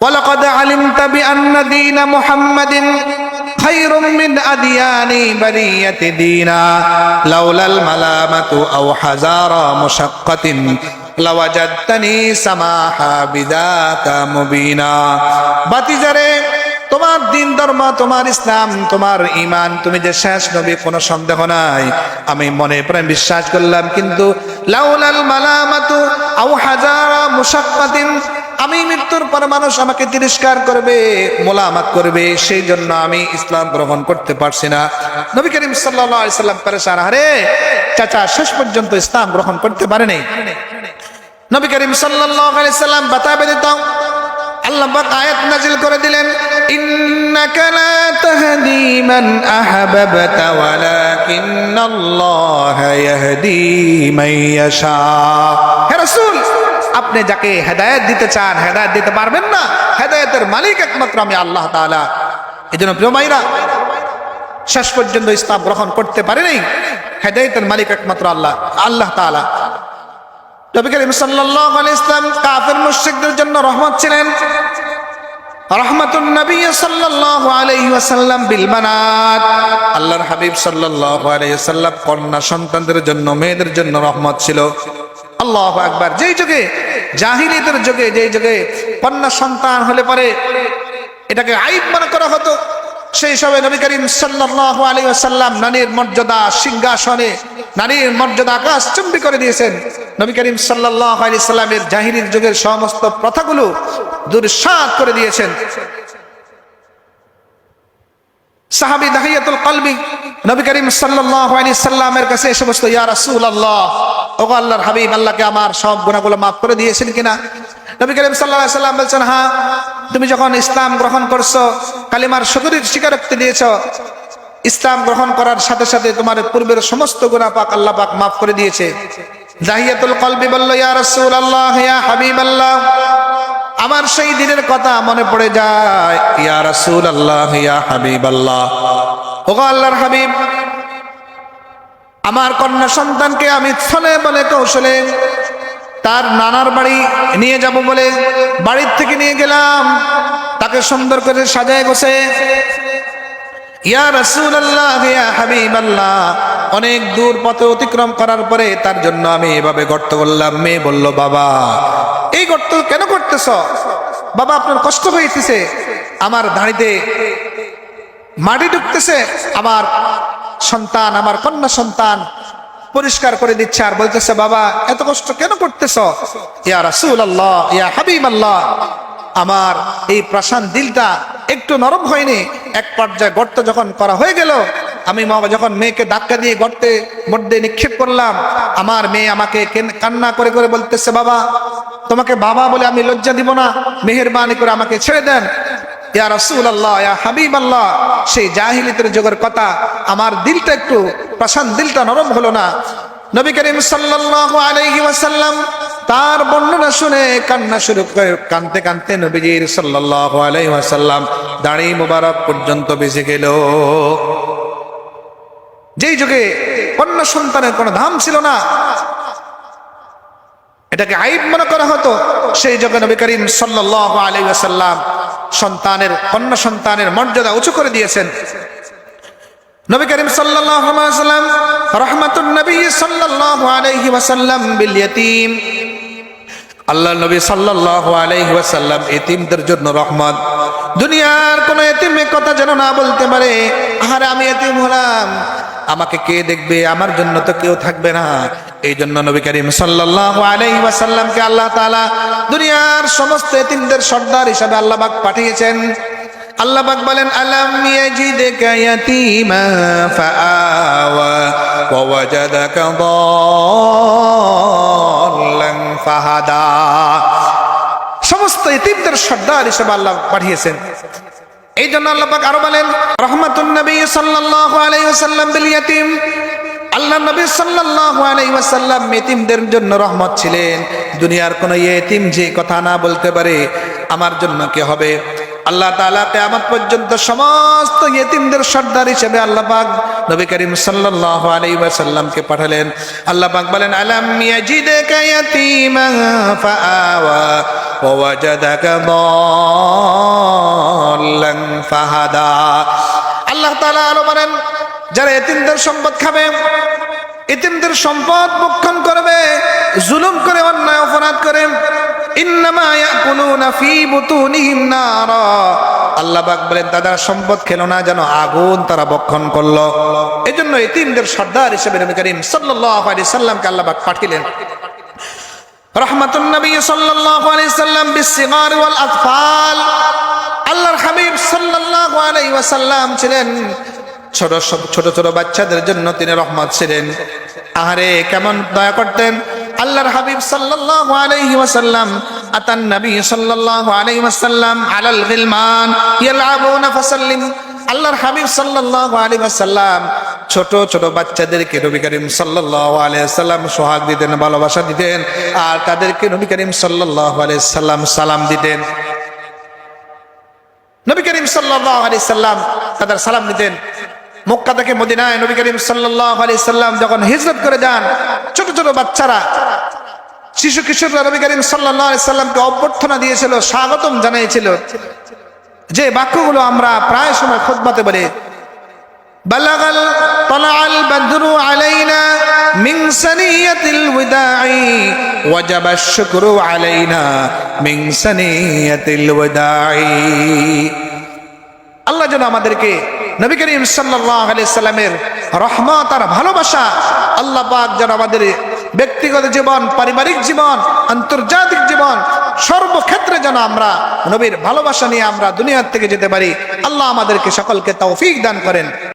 ولقد علمت بأن دين محمد خير من أديان برية دينا لولا الملامة أو حزار مشقة لوجدتني سماحا بذاك مبينا বাতিজারে তোমার দিন ধর্ম তোমার ইসলাম তোমার ইমান তুমি যে শেষ নবী কোনো সন্দেহ নাই আমি মনে প্রাণ বিশ্বাস করলাম কিন্তু লাউলাল মালামাতু আও হাজারা মুশাক্কাতিন আমি মৃত্যুর পর মানুষ আমাকে তিরস্কার করবে, মোলামাত করবে সেই জন্য আমি ইসলাম গ্রহণ করতে পারছি না। নবী করিম আলাইহি সাল্লাম পরেশান আরে চাচা, শেষ পর্যন্ত ইসলাম গ্রহণ করতে পারেনি নবী করিম সাল্লাল্লাহু সাল্লাম বাতাবে দিত আল্লাহ আয়াত নাজিল করে দিলেন, ইন্নাকা লা তাহদি মান আহবাবতা ওয়ালাকিন্নাল্লাহ ইয়াহদি মান ইয়াশা। হে রাসূল! আপনি যাকে হেদায়েত দিতে চান, হেদায়ত দিতে পারবেন না, হেদায়েতের মালিক একমাত্র আমি আল্লাহ তাআলা। এজন্য প্রিয় ভাইরা, শেষ পর্যন্ত ইসলাম গ্রহণ করতে পারেনি, হেদায়েতের মালিক একমাত্র আল্লাহ আল্লাহ মুশরিকদের জন্য রহমত ছিলেন। বিল আল্লাহর হাবিব কন্যা সন্তানদের জন্য, মেয়েদের জন্য রহমত ছিল। আল্লাহু আকবার। যেই যুগে জাহিলিয়াতের যুগে, যেই যুগে কন্যা সন্তান হলে পরে এটাকে আইব মনে করা হতো, সেই সময় নবী করিম সাল্লাল্লাহু আলাইহি ওয়াসাল্লাম নারীর মর্যাদা সিংহাসনে নারীর মর্যাদা আকাশ চুম্বি করে দিয়েছেন। নবী করিম সাল্লাল্লাহু আলাইহি সাল্লামের জাহিরির যুগের সমস্ত প্রথাগুলো দুরসাত করে দিয়েছেন। সাহাবী দাহিয়াতুল কলবি নবী করিম সাল্লাল্লাহু আলাইহি সাল্লামের কাছে এসে বসতো ইয়া রাসূলুল্লাহ, ওগো আল্লাহর হাবিব, আল্লাহকে আমার সব গুনাহগুলো মাফ করে দিয়েছেন কিনা? নবী করিম সাল্লাল্লাহু আলাইহি সাল্লাম বলছেন হ্যাঁ তুমি যখন ইসলাম গ্রহণ করছ, কালিমার শুকরির স্বীকারোক্তি দিয়েছ, ইসলাম গ্রহণ করার সাথে সাথে তোমার পূর্বের সমস্ত গুনাহ পাক আল্লাহ পাক মাফ করে দিয়েছে। জাহিয়াতুল কলবি বলল, ইয়া রাসূলুল্লাহ, ইয়া হাবিবাল্লাহ আমার সেই দিনের কথা মনে পড়ে যায়। ইয়া রাসূল আল্লাহ ইয়া হাবিব আল্লাহ আল্লাহর হাবিব, আমার কন্যা সন্তানকে আমি ছলে বলে কৌশলে তার নানার বাড়ি নিয়ে যাব বলে বাড়ির থেকে নিয়ে গেলাম। তাকে সুন্দর করে সাজায় গোছে। ইয়া রাসূল আল্লাহ আল্লাহ অনেক দূর পথে অতিক্রম করার পরে তার জন্য আমি এভাবে গর্ত করলাম। মেয়ে বলল, বাবা, এই গর্ত কেন করতেছ? বাবা, আপনার কষ্ট হইতেছে। আমার দাঁড়িতে মাটি ঢুকতেছে। আমার সন্তান, আমার কন্যা সন্তান পরিষ্কার করে দিচ্ছে আর বলতেছে, বাবা, এত কষ্ট কেন করতেছ? ইয়া রাসূল আল্লাহ ইয়া হাবিব আল্লাহ আমার এই প্রাসান দিলটা একটু নরম হয়নি। এক পর্যায়ে গর্ত যখন করা হয়ে গেল, আমি যখন মেয়েকে ধাক্কা দিয়ে গর্তে মধ্যে নিক্ষেপ করলাম, আমার মেয়ে আমাকে কেন- কান্না করে করে বলতেছে, বাবা, তোমাকে বাবা বলে আমি লজ্জা দিব না, মেহেরবানি করে আমাকে ছেড়ে দেন। ইয়া রাসূল আল্লাহ ইয়া হাবিব আল্লাহ সেই জাহিলিতের যুগের কথা আমার দিলটা একটু প্রশান্ত দিলটা নরম হলো না। নবী করিম সাল্লাল্লাহু আলাইহি ওয়াসাল্লাম তার বর্ণনা শুনে কান্না শুরু করে কানতে কানতে নবীজির সাল্লাল্লাহু আলাইহি ওয়াসাল্লাম দাড়ি মোবারক পর্যন্ত বেঁচে গেল। যেই যুগে কন্যা সন্তানের কোনো দাম ছিল না, এটাকে আইব মনে করা হতো, সেই যুগে নবী করিম সাল্লাল্লাহু আলাইহি ওয়াসাল্লাম সন্তানের, কন্যা সন্তানের মর্যাদা উঁচু করে দিয়েছেন। নবী করিম সাল্লাল্লাহু আলাইহি ওয়াসাল্লাম রাহমাতুন নবী সাল্লাল্লাহু আলাইহি ওয়াসাল্লাম বিল ইয়াতীম আল্লাহ নবী সাল্লাল্লাহু আলাইহি ওয়াসাল্লাম এতিমদের জন্য রহমত। দুনিয়ার কোন এতিমের কথা যেন না বলতে পারে। আরে আমি এতিম হলাম। আমাকে কে দেখবে? আমার জন্য তো কেউ থাকবে না। এই জন্য নবী করিম ওয়াসাল্লামকে আল্লাহ তাআলা দুনিয়ার সমস্ত এতিমদের সর্দার হিসাবে আল্লাহবাক পাঠিয়েছেন। আল্লাহ পাক বলেন, আলাম ইয়াজিদকা সমস্ত ইতিমদের সর্দার হিসেবে আল্লাহ পাঠিয়েছেন। এই জন্য আল্লাপাক আরও বলেন, রহমাতুন নবী সাল্লাল্লাহু আলাইহি ওয়াসাল্লাম বিল ইয়াতীম। আল্লাহ নবী সাল্লাল্লাহু আলাইহি ওয়াসাল্লাম জন্য রহমত ছিলেন। দুনিয়ার কোনো এতিম যে কথা না বলতে পারে, আমার জন্য কি হবে? আল্লাহ তাআলা কিয়ামত পর্যন্ত সমস্ত ইয়েতিমদের সর্দার হিসেবে আল্লাহ পাক নবী করিম সাল্লাল্লাহু আলাইহি ওয়াসাল্লামকে পাঠালেন। আল্লাহ পাক বলেন, আলাম ফাহাদা। আল্লাহ তাআলা আরও বলেন, যারা এতিমদের সম্পদ খাবে এতিমদের সম্পদ ভক্ষণ করবে, জুলুম করে, অন্যায়, অপরাধ করে ইন্নামা ইয়াকুলুনা ফি বুতুনিহিম নারা। আল্লাহ পাক বলেন তাদের সম্পদ খেলো না, যেন আগুন তারা ভক্ষণ করল। এজন্য এতিমদের সর্দার হিসেবে নবী করিম আলাইহি সাল্লামকে আল্লাহ পাক পাঠিয়েলেন। রহমাতুন নবী সাল্লাল্লাহু আলাইহি সাল্লাম আতফাল। আল্লাহর ওয়াসাল্লাম ছিলেন। ছোট ছোট ছোট বাচ্চাদের জন্য তিনি রহমত ছিলেন। আহারে, কেমন দয়া করতেন। আল্লাহর হাবিব সাল্লাল্লাহু আলাইহি ওয়াসাল্লাম, আতান নবী সাল্লাল্লাহু আলাইহি ওয়াসাল্লাম আলাল গিলমান ইয়ালআবুনা ফাসাল্লিম আল্লাহর হাবিব সাল্লাল্লাহু আলাইহি ওয়াসাল্লাম ছোট ছোট বাচ্চাদেরকে নবী করিম সাল্লাল্লাহু আলাইহি সাল্লাম সোহাগ দিতেন, ভালোবাসা দিতেন আর তাদেরকে নবী করিম সাল্লাল্লাহু আলাইহি সাল্লাম সালাম দিতেন। নবী করিম সাল্লাল্লাহু আলাইহি সাল্লাম তাদের সালাম দিতেন। মক্কা থেকে মদিনায় নবী করিম সাল্লাল্লাহু আলাইহি সাল্লাম যখন হিজরত করে যান ছোট ছোট বাচ্চারা শিশু কিশোররা নবী করিম সাল্লাল্লাহু আলাইহি সাল্লামকে অভ্যর্থনা দিয়েছিল স্বাগতম জানিয়েছিল যে বাক্যগুলো আমরা প্রায় সময় খুতবাতে বলি بلغ طلع البدر علينا من سنية الوداع وجب الشكر علينا من سنية الوداع আল্লাহ যেন আমাদেরকে নবী করিম সাল্লাহ আলাইসাল্লামের রহমত আর ভালোবাসা আল্লাহ পাক যেন আমাদের ব্যক্তিগত জীবন, পারিবারিক জীবন, আন্তর্জাতিক জীবন সর্বক্ষেত্রে যেন আমরা নবীর ভালোবাসা নিয়ে আমরা দুনিয়ার থেকে যেতে পারি। আল্লাহ আমাদেরকে সকলকে তৌফিক দান করেন।